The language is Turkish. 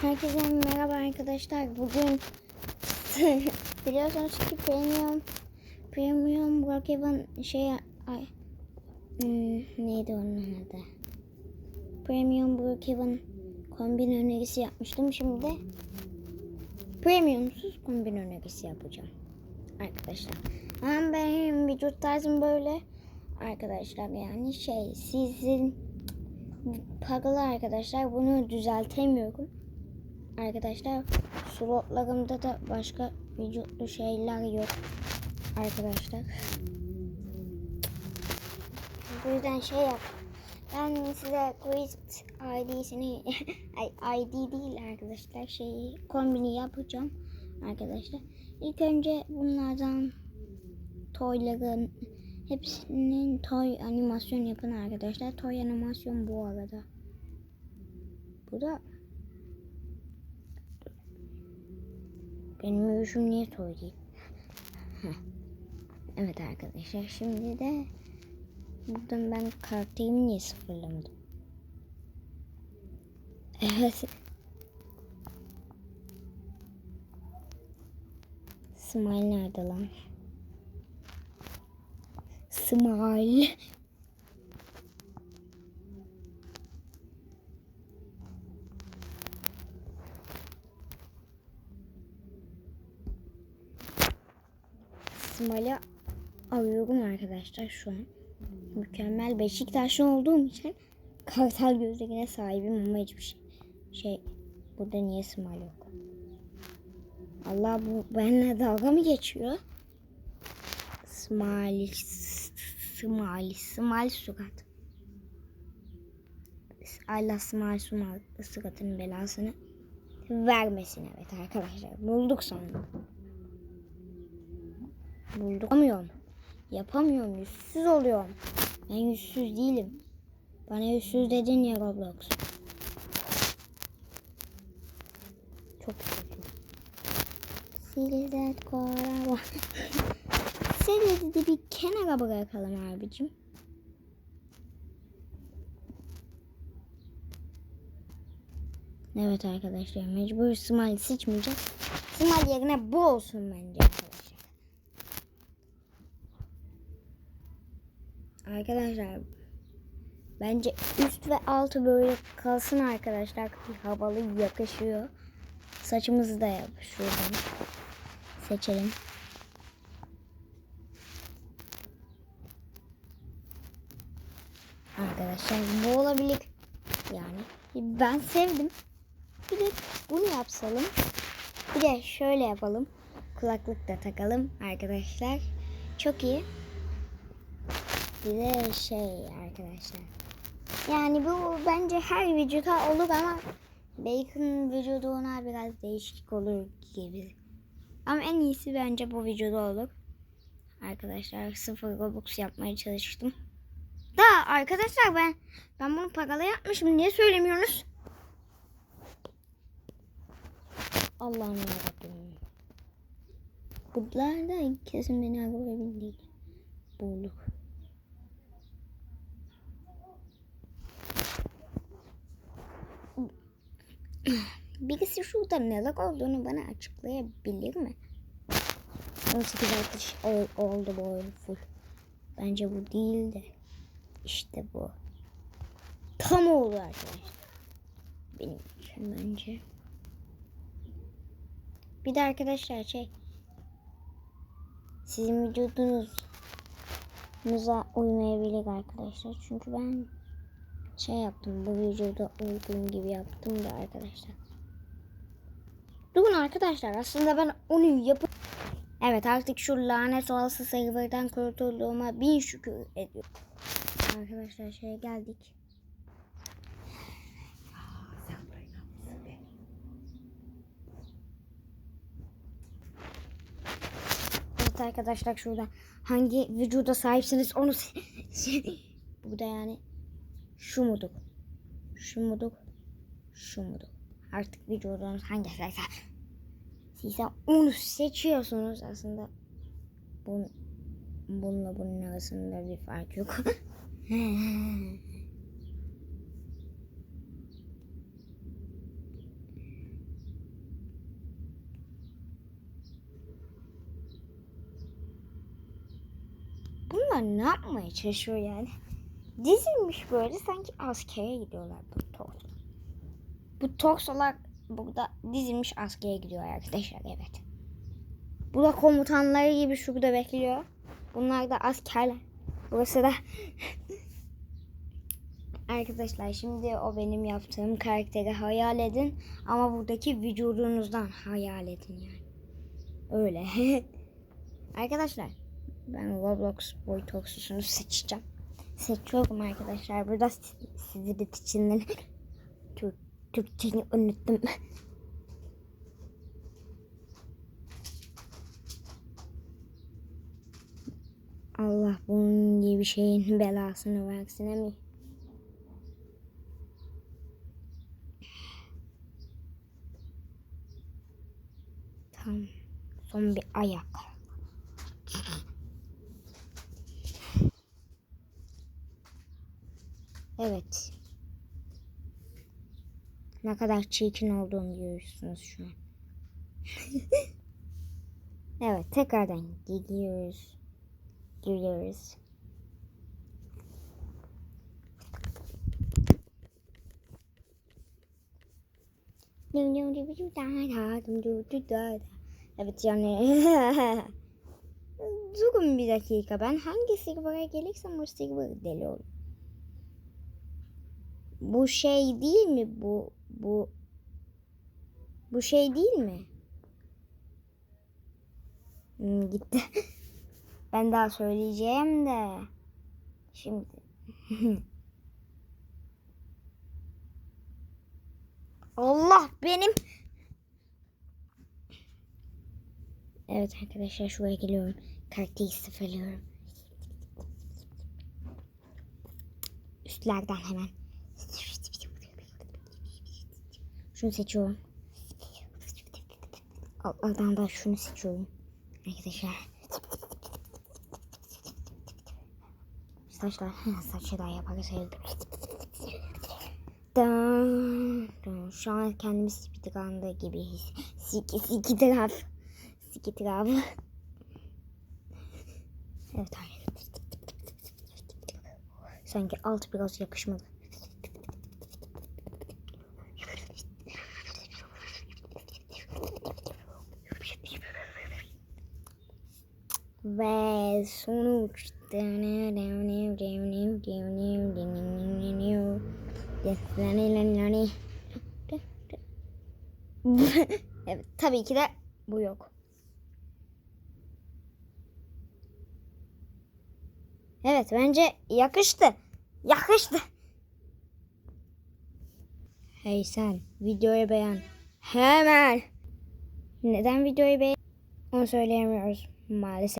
Herkese merhaba arkadaşlar. Bugün biliyorsunuz ki premium premium Brookhaven şey ay hmm, neydi onun adı? Premium Brookhaven kombin önerisi yapmıştım. Şimdi premiumsuz kombin önerisi yapacağım. Arkadaşlar. Ama benim vücut tarzım böyle. Arkadaşlar yani şey sizin paralı arkadaşlar bunu düzeltemiyorum. Arkadaşlar slotlarımda da başka vücutlu şeyler yok arkadaşlar. Bu yüzden şey yap. Ben size Quest ID'sini ID değil arkadaşlar şeyi kombini yapacağım arkadaşlar. İlk önce bunlardan toyların hepsinin toy animasyon yapın arkadaşlar. Toy animasyon bu arada. Bu da benim yürüyüşüm niye toy değil? Evet arkadaşlar şimdi de buradan ben karakterimi niye sıfırlamadım? Evet. Smile nerede lan? Smile. Smile'ı arıyorum arkadaşlar şu an. Mükemmel Beşiktaşlı olduğum için kartal gözlerine sahibim ama hiçbir şey. Şey burada niye Smile yok? Allah bu benimle dalga mı geçiyor? Smile, smile, smile surat. Allah smile smile suratının belasını vermesin evet arkadaşlar. Bulduk sonunda. Bulduk. Yapamıyorum. Yüzsüz oluyorum. Ben yüzsüz değilim. Bana yüzsüz dedin ya Roblox. Çok kötü. Silizet korava. Seni de bir kenara bırakalım abicim. Evet arkadaşlar mecbur smile seçmeyeceğim. Smile yerine bu olsun bence arkadaşlar. Bence üst ve altı böyle kalsın arkadaşlar. Havalı yakışıyor. Saçımızı da yap şuradan. Seçelim. Arkadaşlar bu olabilir. Yani ben sevdim. Bir de bunu yapsalım. Bir de şöyle yapalım. Kulaklık da takalım arkadaşlar. Çok iyi. Bir de şey arkadaşlar. Yani bu bence her vücuda olur ama Bacon vücuduna biraz değişik olur gibi. Ama en iyisi bence bu vücuda olur. Arkadaşlar sıfır Robux yapmaya çalıştım. Da arkadaşlar ben ben bunu paralı yapmışım. Niye söylemiyorsunuz? Allah'ım yarabbim. Bunlar da kesin beni arababildi. Bulduk. Birisi şurada neler olduğunu bana açıklayabilir mi? 18 atış oldu bu oyun full. Bence bu değil de. İşte bu. Tam oldu arkadaşlar. Benim için bence. Bir de arkadaşlar şey. Sizin vücudunuz muza uymayabilir arkadaşlar. Çünkü ben şey yaptım. Bu vücuda uygun gibi yaptım da arkadaşlar. Durun arkadaşlar. Aslında ben onu yapıp Evet artık şu lanet olası serverden kurtulduğuma bin şükür ediyorum. Arkadaşlar şeye geldik. Evet arkadaşlar şurada hangi vücuda sahipsiniz onu burada yani şu muduk. Şu muduk. Şu muduk. Artık videolarınız hangisi ise size onu seçiyorsunuz aslında. Bun, bununla bunun arasında bir fark yok. Bunlar ne yapmaya çalışıyor yani? Dizilmiş böyle sanki askere gidiyorlar bu torso. Bu torsolar burada dizilmiş askere gidiyor arkadaşlar evet. Bu da komutanları gibi şurada bekliyor. Bunlar da askerler. Burası da Arkadaşlar şimdi o benim yaptığım karakteri hayal edin ama buradaki vücudunuzdan hayal edin yani. Öyle. Arkadaşlar ben Roblox boy seçeceğim. Seçiyorum arkadaşlar. Burada si- sizi bir içinden Türk, Türkçeni unuttum. Allah bunun gibi şeyin belasını versin mi? Tamam. Son bir ayak. Evet. Ne kadar çirkin olduğunu görüyorsunuz şu an. evet tekrardan gidiyoruz. Giriyoruz. Evet yani Durun bir dakika ben hangi server'a gelirsem o server deli olur. Bu şey değil mi bu bu bu şey değil mi? Hmm, gitti. ben daha söyleyeceğim de şimdi Allah benim Evet arkadaşlar şuraya geliyorum. Karakteri sıfırlıyorum. Üstlerden hemen. Şunu seçiyorum. Altlardan da şunu seçiyorum. Arkadaşlar. Saçlar. Saçı daha yaparız. Şu an kendimi speedrun'da gibi his. Siki siki taraf. Siki taraf. Evet. Sanki alt biraz yakışmadı. Ve sonuç. evet tabii ki de bu yok. Evet bence yakıştı. Yakıştı. Hey sen videoyu beğen. Hemen. Neden videoyu beğen? Onu söyleyemiyoruz maalesef.